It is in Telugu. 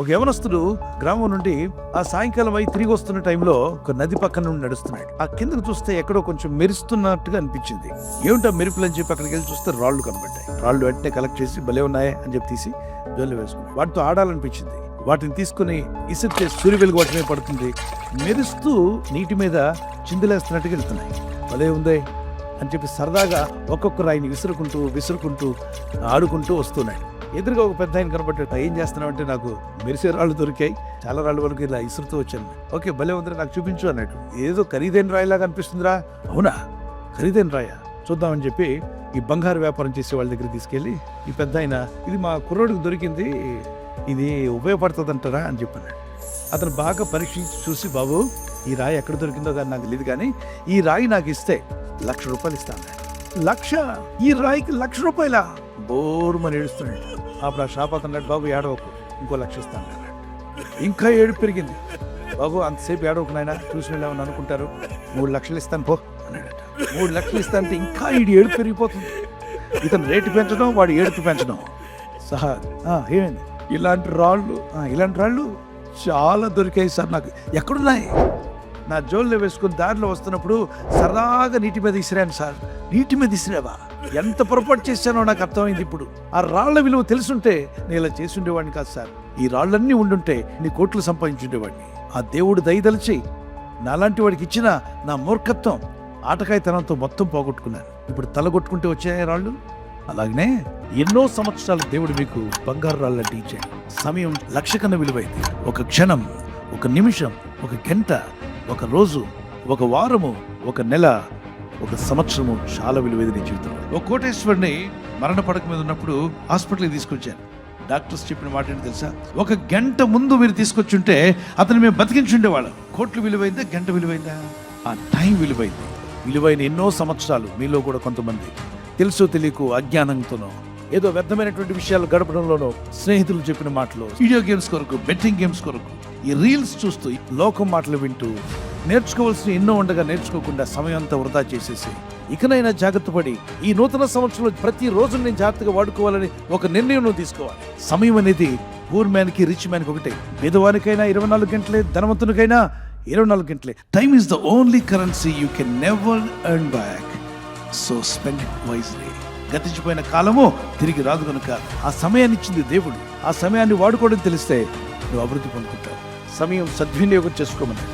ఒక యవనస్తుడు గ్రామం నుండి ఆ సాయంకాలం అయి తిరిగి వస్తున్న టైంలో ఒక నది పక్కన నుండి నడుస్తున్నాడు. ఆ కిందకు చూస్తే ఎక్కడో కొంచెం మెరుస్తున్నట్టుగా అనిపించింది. ఏమిటా మెరుపులు అని చెప్పి అక్కడికి వెళ్ళి చూస్తే రాళ్ళు కనబడ్డాయి. రాళ్ళు వెంటనే కలెక్ట్ చేసి భలే ఉన్నాయి అని చెప్పి తీసి జోలు వేసుకున్నాడు. వాటితో ఆడాలనిపించింది. వాటిని తీసుకుని ఇసురు చేసి సూర్య వెలుగు వాటి మీద పడుతుంది. మెరుస్తూ నీటి మీద చిందులేస్తున్నట్టుగా వెళ్తున్నాయి. భలే ఉందే అని చెప్పి సరదాగా ఒక్కొక్క రాయిని విసురుకుంటూ విసురుకుంటూ ఆడుకుంటూ వస్తున్నాడు ఎదురుగా ఒక పెద్ద ఆయన కనబడ్డాడు ఏం చేస్తున్నావు అంటే నాకు మెరిసే రాళ్ళు దొరికాయి. చాలా రాళ్ళు వరకు ఇలా ఇసురుతూ వచ్చాను. ఓకే భలే ఉందిరా నాకు చూపించు అన్నట్టు. ఏదో ఖరీదైన రాయిలాగా అనిపిస్తుందిరా. అవునా? ఖరీదైన రాయా? చూద్దామని చెప్పి ఈ బంగారు వ్యాపారం చేసే వాళ్ళ దగ్గర తీసుకెళ్ళి ఈ పెద్ద ఆయన ఇది మా కుర్రోడికి దొరికింది ఇది ఉపయోగపడుతుంది అంటారా అని చెప్పాను అతను బాగా పరీక్షించి చూసి బాబు ఈ రాయి ఎక్కడ దొరికిందో కానీ నాకు తెలియదు కానీ ఈ రాయి నాకు ఇస్తే లక్ష రూపాయలు ఇస్తాను లక్ష? ఈ రాయికి లక్ష రూపాయల? బోరుమని ఏడుస్తున్నాడు. అప్పుడు ఆ షాప్ అతను బాబు ఏడవకు. ఇంకో లక్ష ఇస్తాను. ఇంకా ఏడు పెరిగింది. బాబు అంతసేపు ఏడవకు నాయన. చూసిన వాళ్ళు ఏమని అనుకుంటారు. మూడు లక్షలు ఇస్తాను. పో. అన్నాడట. మూడు లక్షలు ఇస్తానంటే ఇంకా ఈడు ఏడు పెరిగిపోతుంది. ఇతను రేటు పెంచడం వాడు ఏడుపు పెంచడం. సహా ఏమైంది? ఇలాంటి రాళ్ళు ఇలాంటి రాళ్ళు చాలా దొరికాయి సార్ నాకు. ఎక్కడున్నాయి? నా జోల్లో వేసుకుని దారిలో వస్తున్నప్పుడు సరదాగా నీటి మీద ఇసిరాను సార్. నీటి మీద ఇసిరావా? ఎంత పొరపాటు చేశానో నాకు అర్థమైంది ఇప్పుడు. ఆ రాళ్ళ విలువ తెలుసుంటే నేను ఇలా చేసి ఉండేవాడిని కాదు సార్. ఈ రాళ్ళన్నీ ఉండుంటే నీ కోట్లు సంపాదించుండేవాడిని. ఆ దేవుడు దయదలిచి నాలాంటి వాడికి ఇచ్చిన నా మూర్ఖత్వం ఆటకాయతనంతో మొత్తం పోగొట్టుకున్నాను. ఇప్పుడు తలగొట్టుకుంటే వచ్చాయి రాళ్ళు? అలాగనే ఎన్నో సంవత్సరాలు దేవుడు మీకు బంగారు రాళ్ళ ఇచ్చాడు. సమయం లక్ష కన్నా విలువైంది. ఒక క్షణం ఒక నిమిషం ఒక గంట ఒక రోజు ఒక వారము ఒక నెల ఒక సంవత్సరము చాలా విలువైన నీ జీవితంలో. ఒక కోటేశ్వరిని మరణ పడక మీద ఉన్నప్పుడు హాస్పిటల్కి తీసుకొచ్చాను డాక్టర్స్ చెప్పిన మాట ఏంటి తెలుసా? ఒక గంట ముందు మీరు తీసుకొచ్చుంటే అతను మేము బతికించుండేవాళ్ళం కోట్లు విలువైందా? గంట విలువైందా? ఆ టైం విలువైంది. విలువైన ఎన్నో సంవత్సరాలు మీలో కూడా కొంతమంది తెలుసో తెలియకు అజ్ఞానంతోనో ఏదో వ్యర్థమైనటువంటి విషయాలు గడపడంలోనో స్నేహితులు చెప్పిన మాటలు. వీడియో గేమ్స్ కొరకు బెట్టింగ్ గేమ్స్ కొరకు ఈ రీల్స్ చూస్తూ ఈ లోకం మాటలు వింటూ నేర్చుకోవాల్సిన ఎన్నో ఉండగా నేర్చుకోకుండా సమయం అంతా వృధా చేసేసి ఇకనైనా జాగ్రత్త పడి ఈ నూతన సంవత్సరంలో ప్రతి రోజు నేను జాగ్రత్తగా వాడుకోవాలని ఒక నిర్ణయం నువ్వు తీసుకోవాలి. సమయం అనేది పూర్ మ్యాన్కి రిచ్ మ్యాన్కి ఒకటే. పేదవానికైనా ఇరవై నాలుగు గంటలే ధనవంతునికైనా ఇరవై నాలుగు గంటలే. Time is the only currency you can never earn back so spend it wisely గతించిపోయిన కాలము తిరిగి రాదు కనుక ఆ సమయాన్ని ఇచ్చింది దేవుడు. ఆ సమయాన్ని వాడుకోవడం తెలిస్తే నువ్వు అభివృద్ధి పొందుకుంటావు. సమయం సద్వినియోగం చేసుకోమని